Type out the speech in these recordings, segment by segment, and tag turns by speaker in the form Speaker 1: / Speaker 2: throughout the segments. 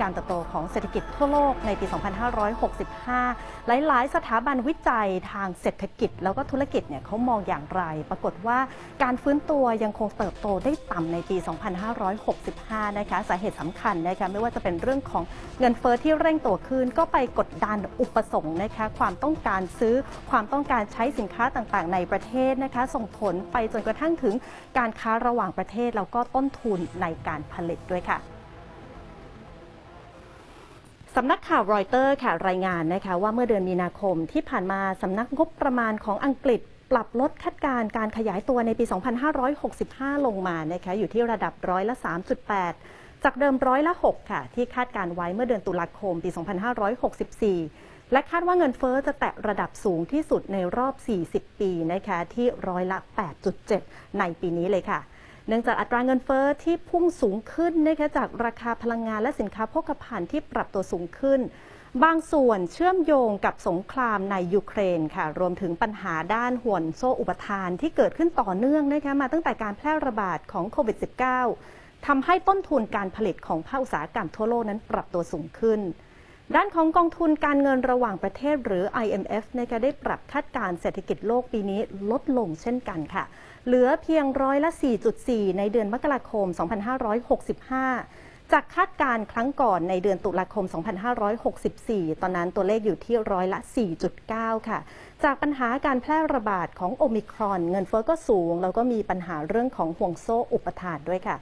Speaker 1: การเติบโตของเศรษฐกิจทั่วโลกในปี 2565 หลาย ๆ สถาบันวิจัยทางเศรษฐกิจ แล้วก็ธุรกิจเนี่ยเขามองอย่างไร ปรากฏว่าการฟื้นตัวยังคงเติบโตได้ต่ำในปี 2565 นะคะ สาเหตุสำคัญนะคะ ไม่ว่าจะเป็นเรื่องของเงินเฟ้อที่เร่งตัวขึ้น ก็ไปกดดันอุปสงค์นะคะ ความต้องการซื้อ ความต้องการใช้สินค้าต่าง ๆ ในประเทศนะคะ ส่งผลไปจนกระทั่งถึงการค้าระหว่างประเทศ แล้วก็ต้นทุนในการผลิตด้วยค่ะ สำนักข่าวรอยเตอร์ค่ะรายงานนะคะว่าเมื่อเดือนมีนาคมที่ผ่านมาสำนักงบประมาณของอังกฤษปรับลดคาดการณ์การขยายตัวในปี 2565 ลงมานะคะอยู่ที่ระดับร้อยละ 3.8 จากเดิมร้อยละ 6 ค่ะ ที่คาดการไว้เมื่อเดือนตุลาคมปี 2564 และคาดว่าเงินเฟอ้อจะแตะระดับสูงที่สุดในรอบ 40 ปีนะคะที่ร้อยละ 8.7 ในปีนี้เลยค่ะ เนื่องจากอัตราเงินเฟอ้อที่พุ่งสูงขึ้นนะคะจากราคาพลังงานและสินค้าโภคภัณฑ์ที่ปรับตัวสูงขึ้น บางส่วนเชื่อมโยงกับสงครามในยูเครนค่ะ รวมถึงปัญหาด้านห่วงโซ่อุปทานที่เกิดขึ้นต่อเนื่องนะคะมาตั้งแต่การแพร่ระบาดของโควิด -19 ทำให้ต้นทุนการผลิตของภาคอุตสาหกรรมทั่วโลกนั้นปรับตัวสูงขึ้น ด้านของกองทุนการเงินระหว่างประเทศหรือ IMF นะคะได้ปรับคาดการณ์เศรษฐกิจโลกปีนี้ลดลงเช่นกันค่ะ เหลือเพียงร้อยละ 4.4 ในเดือนมกราคม 2565 จากคาดการณ์ครั้งก่อนในเดือนตุลาคม 2564 ตอนนั้นตัวเลขอยู่ที่ร้อยละ 4.9 ค่ะ จากปัญหาการแพร่ระบาดของโอมิครอน เงินเฟ้อก็สูง แล้วก็มีปัญหาเรื่องของห่วงโซ่อุปทานด้วยค่ะ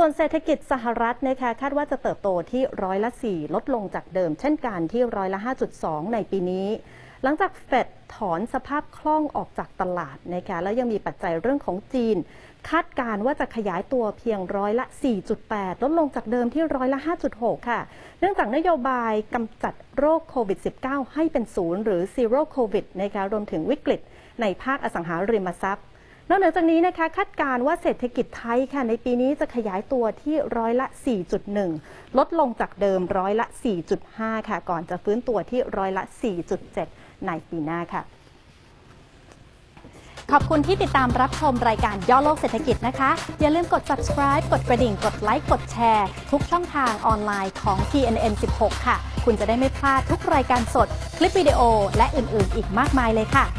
Speaker 1: ส่วนเศรษฐกิจสหรัฐนะคะคาดว่าจะเติบโตที่ร้อยละ 4 ลดลงจากเดิม เช่นกันที่ร้อยละ 5.2 ในปีนี้ หลังจากเฟดถอนสภาพคล่องออกจากตลาดนะคะแล้วยังมีปัจจัยเรื่องของจีน คาดการว่าจะขยายตัวเพียงร้อยละ 4.8 ลดลงจากเดิมที่ร้อยละ 5.6 ค่ะ เนื่องจากนโยบายกำจัดโรคโควิด -19 ให้เป็นศูนย์หรือ zero covid นะคะรวมถึงวิกฤตในภาคอสังหาริมทรัพย์ นอกเหนือจากนี้นะคะคาดการว่าเศรษฐกิจไทยค่ะในปีนี้จะขยายตัวที่ร้อยละ 4.1 ลดลงจากเดิมร้อยละ 4.5 ค่ะ ก่อนจะฟื้นตัวที่ร้อยละ 4.7 ในปีหน้าค่ะ ขอบคุณที่ติดตามรับชมรายการย่อโลกเศรษฐกิจนะคะ อย่าลืมกด subscribe กดกระดิ่ง กดไลค์ กดแชร์ ทุกช่องทางออนไลน์ของ TNN 16 ค่ะ คุณจะได้ไม่พลาดทุกรายการสด คลิปวิดีโอ และอื่น ๆ อีกมากมายเลยค่ะ